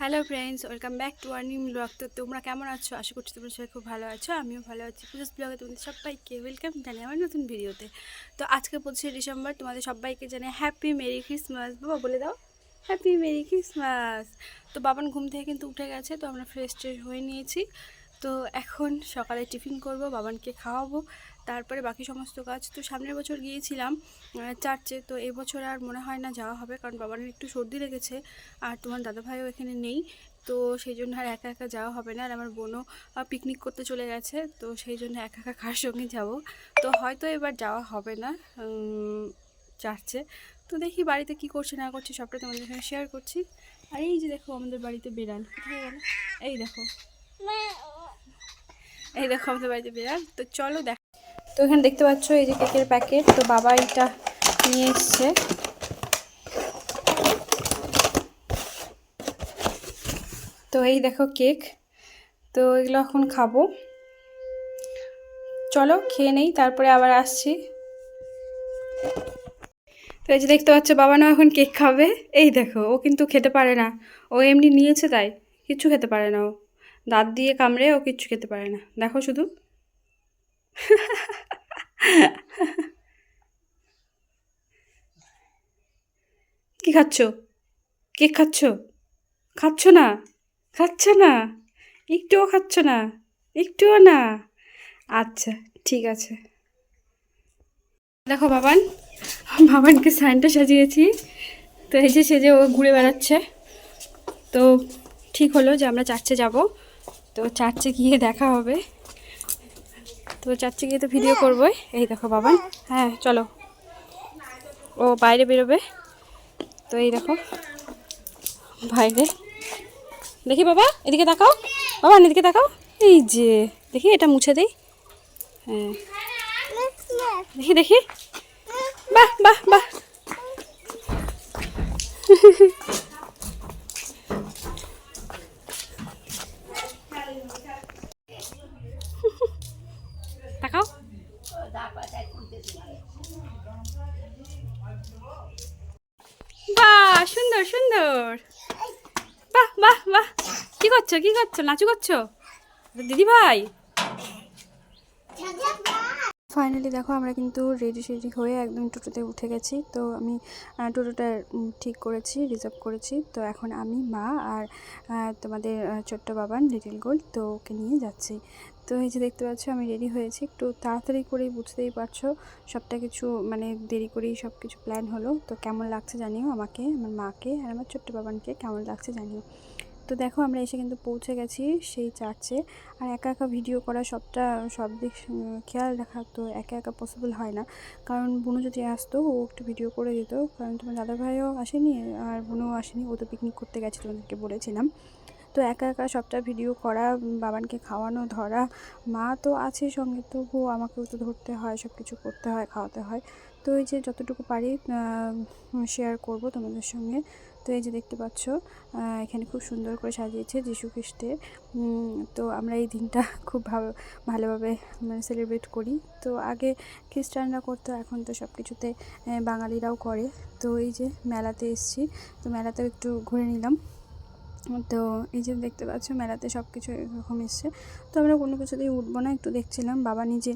Hello friends welcome back to our new blog তো তোমরা কেমন আছো? আশা করছি তোমরা সবাই খুব ভালো আছো, আমিও ভালো আছি। পুজোস ব্লগে তোমাদের সবাইকে ওয়েলকাম জানাই আমার নতুন ভিডিওতে তো আজকে পঁচিশে ডিসেম্বর, তোমাদের সবাইকে জানাই হ্যাপি মেরি ক্রিসমাস বাবা, বলে দাও। হ্যাপি মেরি ক্রিসমাস তো বাবান ঘুম থেকে কিন্তু উঠে গেছে, তো আমরা ফ্রেশ ট্রেশ হয়ে নিয়েছি। তো এখন সকালে টিফিন করব, বাবানকে খাওয়াবো। তারপরে বাকি সমস্ত কাজ তো সামনের বছর গিয়েছিলাম চার্চে, তো এবছর আর মনে হয় না যাওয়া হবে, কারণ বাবানের একটু সর্দি লেগেছে আর তোমার দাদাভাইও এখানে নেই, তো সেই জন্য আর একা একা যাওয়া হবে না, আর আমার বোনও পিকনিক করতে চলে গেছে, তো সেই জন্য একা একা কার সঙ্গে যাব, তো হয়তো এবার যাওয়া হবে না চার্চে, তো দেখি বাড়িতে কি করছে না করছে, সবটা তোমাদের সঙ্গে শেয়ার করছি, আর এই যে দেখো আমাদের বাড়িতে বিড়াল এই দেখো। এই দেখো আমাদের বাড়িতে বিড়াল, তো চলো দেখ তো এখানে দেখতে পাচ্ছ এই যে কেকের প্যাকেট। তো বাবা এটা নিয়ে এসছে। তো এই দেখো কেক। তো এগুলো এখন খাব। চলো, খেয়ে নেই, তারপরে আবার আসছি। তো এই যে দেখতে পাচ্ছ বাবা না এখন কেক খাবে। এই দেখো, ও কিন্তু খেতে পারে না। ও এমনি নিয়েছে তাই, কিচ্ছু খেতে পারে না ও। দাঁত দিয়ে কামড়ে ও কিচ্ছু খেতে পারে না। দেখো শুধু। কি খাচ্ছ? কেক খাচ্ছ? খাচ্ছ না? খাচ্ছ না? একটুও খাচ্ছ না? একটুও না? আচ্ছা ঠিক আছে। দেখো বাবান, বাবানকে সাইনটা সাজিয়েছি। তো এই যে সেজে ও ঘুরে বেড়াচ্ছে। তো ঠিক হলো যে আমরা চার্চে যাব। তো চার্চে গিয়ে দেখা হবে। তো চার্চে গিয়ে তো ভিডিও করবোই। এই দেখো বাবান হ্যাঁ চলো। ও বাইরে বেরোবে। তো এই দেখো, বাইরে। দেখি বাবা, এদিকে তাকাও। বাবা, এদিকে তাকাও। এই যে, দেখি এটা মুছে দেই। হ্যাঁ। দেখি দেখি। বাহ বাহ বাহ তাকাও বাহ সুন্দর সুন্দর। বাহ বাহ বাহ। কি করছ কি করছ? নাচু করছ? দিদি ভাই ফাইনালি দেখো আমরা কিন্তু রেডি সেডি হয়ে একদম টোটোতে উঠে গেছি। তো আমি টোটোটা ঠিক করেছি রিজার্ভ করেছি। তো এখন আমি, মা আর তোমাদের ছোট্ট বাবান লিটিল গোল্ড তো ওকে নিয়ে যাচ্ছি। তো এই যে দেখতে পাচ্ছ, আমি রেডি হয়েছি। একটু তাড়াতাড়ি করেই বুঝতেই পারছ, সবটা কিছু মানে দেরি করেই সব কিছু প্ল্যান হলো। তো কেমন লাগছে জানিও আমাকে, আমার মাকে আর আমার ছোট্ট বাবানকে কেমন লাগছে জানিও। তো দেখো আমরা এসে কিন্তু পৌঁছে গেছি সেই চার্চে আর একা একা ভিডিও করা সবটা, সব দিক খেয়াল রাখা তো একা একা পসিবল হয় না। কারণ বুনু যদি আসতো, ও একটু ভিডিও করে দিত। কারণ তোমার দাদা ভাইও আসেনি, আর বুনুও আসেনি, ও তো পিকনিক করতে গেছে তোমাদেরকে বলেছিলাম। তো একা একা সবটা ভিডিও করা, বাবানকে খাওয়ানো, ধরা, মা তো আছে সঙ্গে, তবুও আমাকেও তো ধরতে হয় সব কিছু করতে হয়, খাওয়াতে হয়। তো এই যে যতটুকু পারি শেয়ার করব তোমাদের সঙ্গে। তো এই যে দেখতে পাচ্ছ এখানে খুব সুন্দর করে সাজিয়েছে যীশু খ্রিস্টের তো আমরা এই দিনটা খুব ভালো, ভালোভাবে মানে সেলিব্রেট করি। তো আগে খ্রিস্টানরা করতো, এখন তো সব কিছুতে বাঙালিরাও করে। তো এই যে মেলাতে এসছি, তো মেলাতেও একটু ঘুরে নিলাম। তো এই যে দেখতে পাচ্ছ মেলাতে সব কিছু এরকম এসছে। তো আমরা কোনো কিছুতেই উঠবো না, একটু দেখছিলাম। বাবা নিজে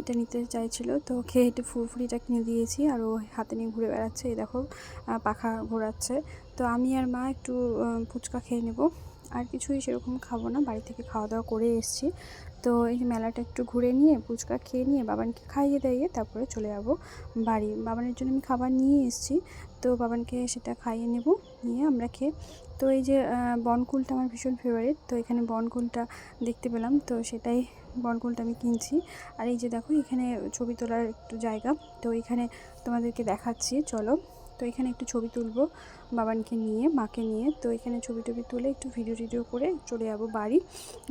এটা নিতে চাইছিল। তো খেয়ে একটু ফুরফুরিটা কিনে দিয়েছি আর ও হাতে নিয়ে ঘুরে বেড়াচ্ছে। এই দেখো পাখা ঘোরাচ্ছে। তো আমি আর মা একটু ফুচকা খেয়ে নেব। আর কিছুই সেরকম খাব না, বাড়ি থেকে খাওয়া দাওয়া করে এসেছি। তো এই মেলাটা একটু ঘুরে নিয়ে, ফুচকা খেয়ে নিয়ে বাবানকে খাইয়ে দাইয়ে তারপরে চলে যাব বাড়ি। বাবানের জন্য আমি খাবার নিয়ে এসেছি, তো বাবানকে সেটা খাইয়ে নেব, নিয়ে আমরা খেয়ে, তো এই যে বনকুলটা আমার ভীষণ ফেভারিট তো এখানে বনকুলটা দেখতে পেলাম, তো সেটাই বনকুলটা আমি কিনছি। আর এই যে দেখো এখানে ছবি তোলার একটু জায়গা, তো এখানে তোমাদেরকে দেখাচ্ছি, চলো। তো এখানে একটু ছবি তুলবো বাবানকে নিয়ে, মাকে নিয়ে। তো এখানে ছবি টবি তুলে একটু ভিডিও টিডিও করে চলে যাব বাড়ি।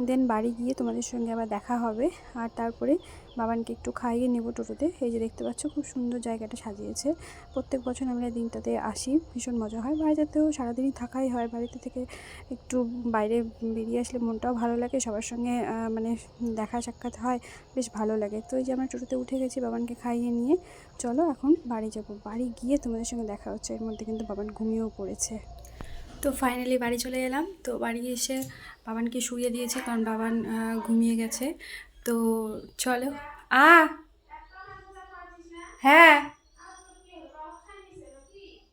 দেন বাড়ি গিয়ে তোমাদের সঙ্গে আবার দেখা হবে। আর তারপরে বাবানকে একটু খাইয়ে নেব টোটোতে। এই যে দেখতে পাচ্ছ, খুব সুন্দর জায়গাটা সাজিয়েছে। প্রত্যেক বছর আমরা দিনটাতে আসি, ভীষণ মজা হয়। বাড়িতেও সারাদিনই থাকাই হয়, বাড়িতে থেকে একটু বাইরে বেরিয়ে আসলে মনটাও ভালো লাগে, সবার সঙ্গে মানে দেখা সাক্ষাৎ হয়, বেশ ভালো লাগে। তো এই যে আমরা টোটোতে উঠে গেছি বাবানকে খাইয়ে নিয়ে, চলো এখন বাড়ি যাব। বাড়ি গিয়ে তোমাদের সঙ্গে দেখা হচ্ছে, এর মধ্যে কিন্তু বাবান ঘুমিয়েও পড়েছে। তো ফাইনালি বাড়ি চলে এলাম। তো বাড়ি এসে বাবানকে শুয়ে দিয়েছি, কারণ বাবান ঘুমিয়ে গেছে। তো চলো। আ হ্যাঁ।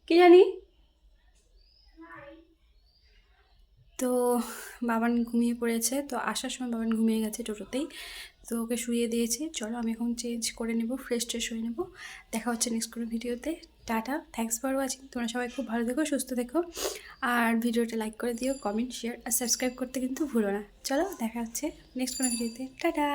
কি জানি? তো বাবান ঘুমিয়ে পড়েছে, তো আসার সময় বাবান ঘুমিয়ে গেছে টোটোতেই। তো ওকে শুয়ে দিয়েছি। চলো আমি এখন চেঞ্জ করে নেব ফ্রেশ ট্রেশ হয়ে নেব। দেখা হচ্ছে নেক্সট কোনো ভিডিওতে। টাটা থ্যাংকস ফর ওয়াচিং তোমরা সবাই খুব ভালো থেকো, সুস্থ থেকো। আর ভিডিওটা লাইক করে দিও কমেন্ট শেয়ার আর সাবস্ক্রাইব করতে কিন্তু ভুলো না। চলো দেখা হচ্ছে নেক্সট কোনো ভিডিওতে। টাটা!